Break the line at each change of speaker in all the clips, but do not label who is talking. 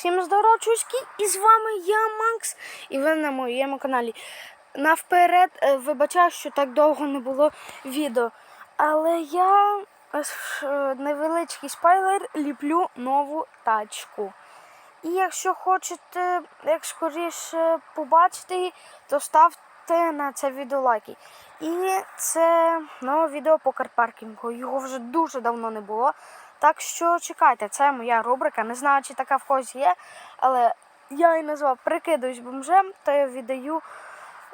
Всім здорово, чучки! І з вами я, Макс, і ви на моєму каналі. Навперед, е, вибачаю, що так довго не було відео. Але я е, е, невеличкий спойлер ліплю нову тачку. І якщо хочете як скоріше побачити то ставте на це відео лайки. І це нове відео по карпаркінгу. Його вже дуже давно не було. Так що чекайте, це моя рубрика. Не знаю, чи така в когось є, але я її назвав Прикидуюсь бомжем, то я віддаю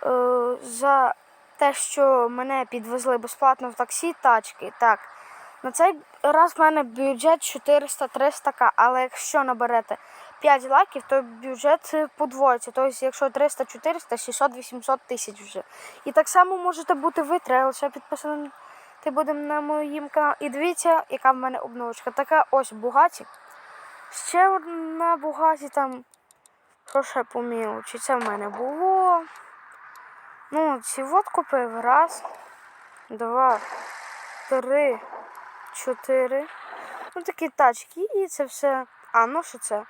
е, за те, що мене підвезли безплатно в таксі тачки. Так, на цей раз в мене бюджет 400-300к, але якщо наберете 5 лайків, то бюджет подвоїться. Тобто, якщо 300, 400, 600, 800 тисяч вже. І так само можете бути ви, треба лише підписаним ти будемо на моїм каналі. І дивіться, яка в мене обновочка. Така ось Бугаті. Ще одна Бугаті там. Що ще по мілочі? Це в мене було. Ну, ці от купив. Раз, два, три, чотири. Ну такі тачки. І це все. А, ну що це?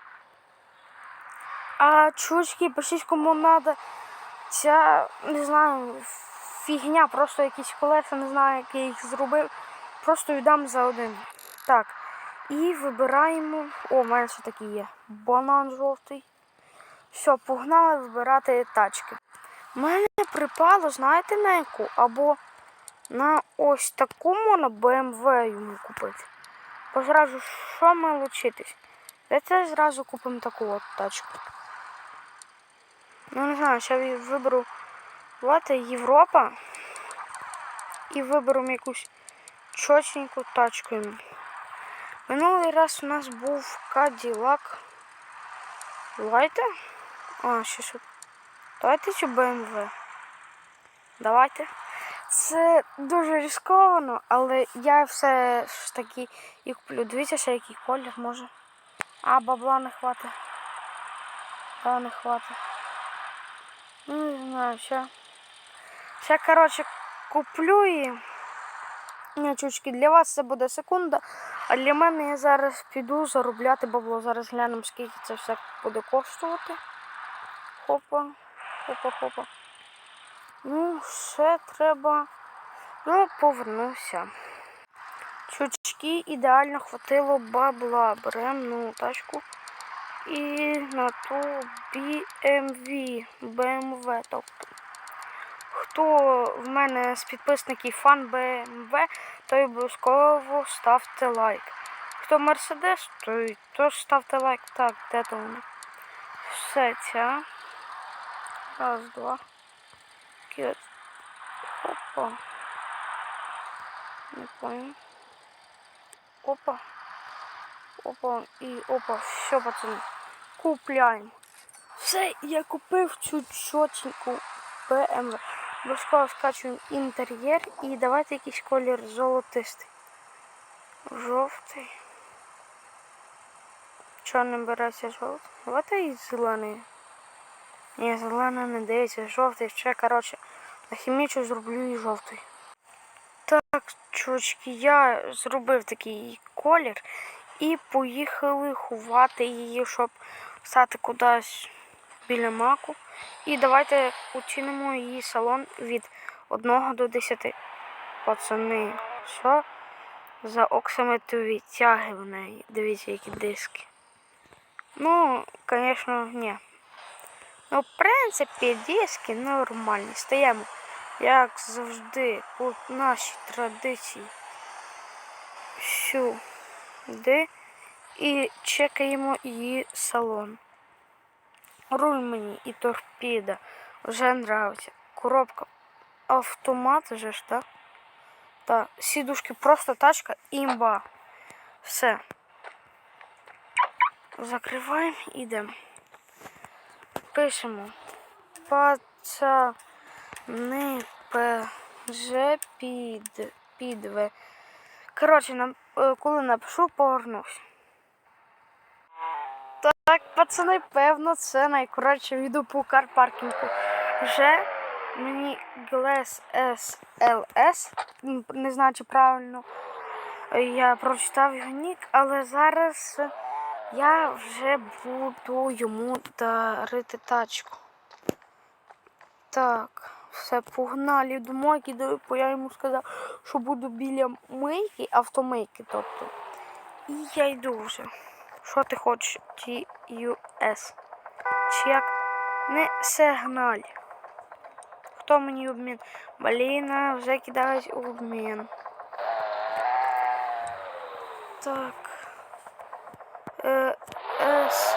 А чучки, пишіть кому треба. Ця, не знаю, фігня, просто якісь колеса, не знаю, як я їх зробив. Просто віддам за один. Так. І вибираємо. О, в мене ще такі є. Банан жовтий. Все, погнали вибирати тачки. У мене припало, знаєте, на яку? Або на ось таку можна BMW йому купити. Бо зразу що ми лучитись? Давайте зразу купимо таку от тачку. Ну не знаю, ще виберу Давайте Європа. І виберемо якусь чотеньку тачку. Минулий раз у нас був Cadillac. Давайте. А, ще що. Давайте цю BMW. Давайте. Це дуже ризиковано, але я все ж таки і куплю. Дивіться, ще який колір може. А, бабла не хватить. Та не хватить. Ну, не знаю, ще. Ще, коротше, куплю. Ні, чучки, для вас це буде секунда. А для мене я зараз піду заробляти бабло. Зараз глянемо, скільки це все буде коштувати. Хопа, хопа, хопа. Ну, ще треба. Ну, повернуся. Чучки ідеально хватило бабла. Беремо ну, тачку. І на ту BMW. BMW, тобто. Хто в мене з підписників фан BMW, той обов'язково ставте лайк. Хто Мерседес, той теж ставте лайк. Так, де то вони? Все ця. Раз, два. Кіт. Опа. Не понял. Опа. Опа і опа. Все, пацани. Купляємо. Все, я купив цю чотеньку BMW. Обов'язково скачуємо інтер'єр і давайте якийсь колір золотистий. Жовтий. Не береться жовтий? Давайте і зелений. Ні, зелений не дивиться, жовтий ще, коротше, на хімічу зроблю і жовтий. Так, чувачки, я зробив такий колір і поїхали ховати її, щоб стати кудись біля маку. І давайте оцінимо її салон від 1 до 10. Пацани, що за оксаметові тяги в неї? Дивіться, які диски. Ну, звісно, ні. Ну, в принципі, диски нормальні. Стаємо, як завжди, по нашій традиції. Сюди. І чекаємо її салон. Руль мені і торпіда вже нравиться. Коробка автомат же ж, так? Так, сідушки просто тачка імба. Все. Закриваємо і йдемо. Пишемо. Пацани ПЖ під підве. Коротше, е, коли напишу, повернусь. Так, пацани, певно, це найкоротше відео по карпаркінгу. Вже мені Glass SLS, не знаю, чи правильно я прочитав його нік, але зараз Я вже буду йому дарити тачку. Так, все, погнали до мойки, бо я йому сказав, що буду біля мийки, автомийки, тобто. І я йду вже. Що ти хочеш? TUS. Чи як? Не сигналь. Хто мені обмін? Блін, вже кидають обмін. Так. Е, С.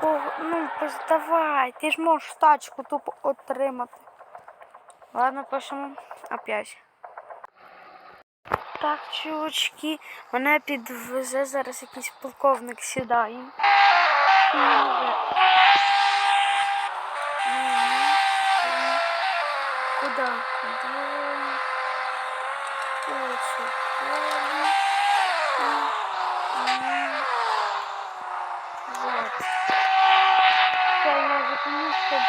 Кого? Ну, давай, ти ж можеш тачку тупо отримати. Ладно, пишемо опять. Так, чувачки, мене підвезе зараз якийсь полковник сідає. М. Вот. Я не скучно. Так,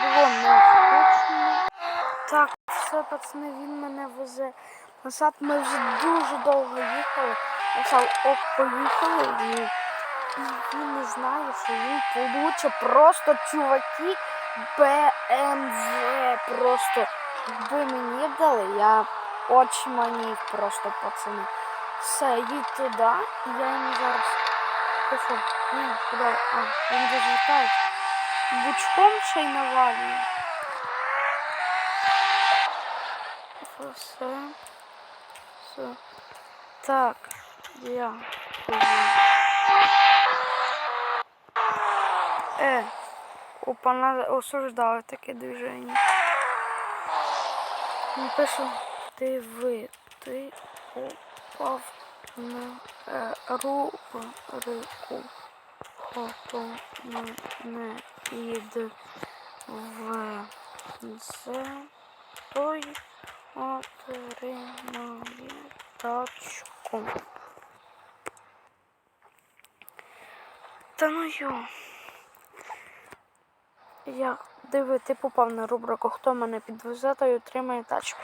все, пацани, він мене везе. Назад ми вже дуже довго їхали. Сказав, ок, поїхали. І, і він не знає, що він получе просто чуваки БМВ. Просто якби мені дали, я очманів просто пацани. Все, їдь туди, і я йому зараз пишу. Ні, куди? А, він розвертає. Бучком ще й навалює. Все. Все. Так, я. Е, опа, надо осуждаю таке движення. Пише, ти ви, ти упав на е, рубрику. Хто мене ід в це той отримає тачку. Та ну йо. Я диви, ти попав на рубрику, хто мене підвезе, той отримає тачку.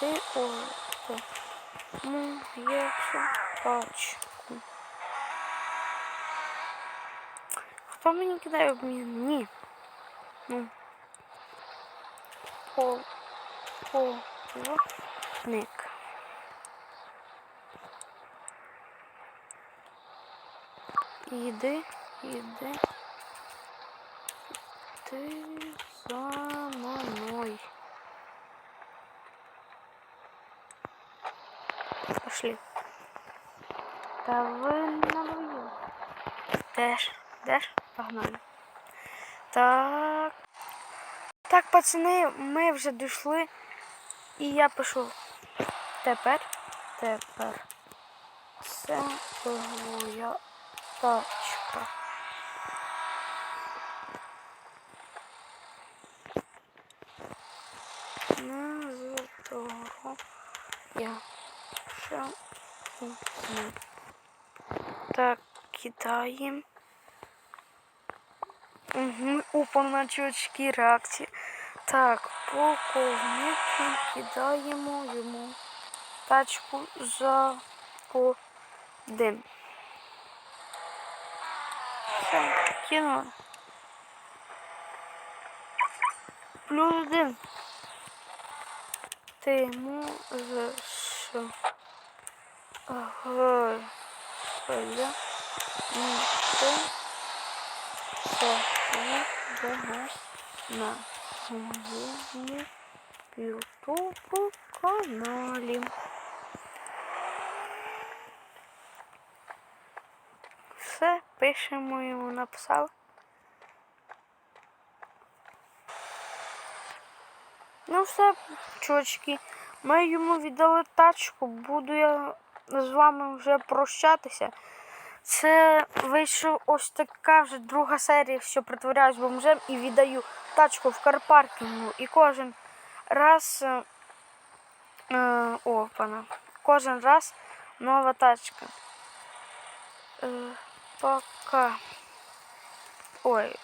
Ти отримаєш тачку. Хто мені кидає обмін? Ні. Ну. По. По. Іди, іди. Ти за мною. Пошли. Та ви надоїли. Деш, деш, погнали. Так. Так, пацани, ми вже дійшли. І я пишу. Тепер, тепер. Це твоя тачка. На здорово. Я ще не. Так, кидаємо. Угу, опа, на чувачки реакції. Так, полковник кидаємо йому тачку за один. Все, кинули. Плюс один. Ти можеш. Ага. Я. Ну, ти. Це на моєму ютуб каналі. Все, пишемо йому, написав. Ну все, чувачки, ми йому віддали тачку, буду я з вами вже прощатися. Це вийшов ось така вже друга серія, що притворяюсь бомжем і віддаю тачку в карпаркінгу. І кожен раз. Е, е, о. Кожен раз нова тачка. Е, пока. Ой.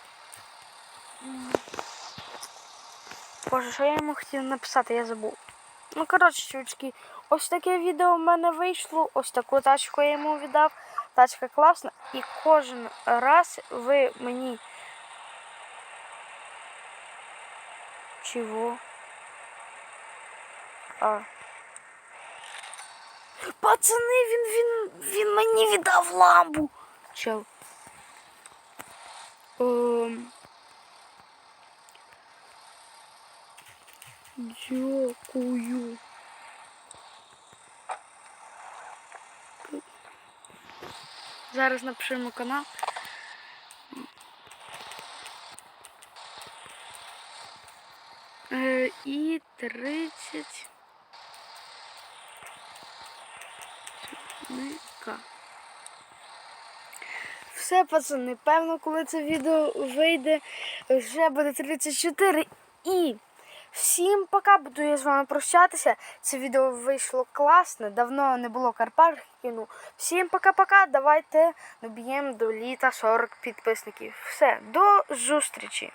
Боже, що я йому хотів написати, я забув. Ну, коротше, чувачки, ось таке відео в мене вийшло. Ось таку тачку я йому віддав. Тачка класна. І кожен раз ви мені. Чого? А. Пацани, він, він, він мені віддав ламбу. Чел. Ем... Дякую. Зараз напишемо канал. І 30 Ника. Все, пацани, певно, коли це відео вийде, вже буде 34. І всім пока, буду я з вами прощатися. Це відео вийшло класне, давно не було Карпаркіну. Всім пока-пока. Давайте доб'ємо до літа 40 підписників. Все, до зустрічі!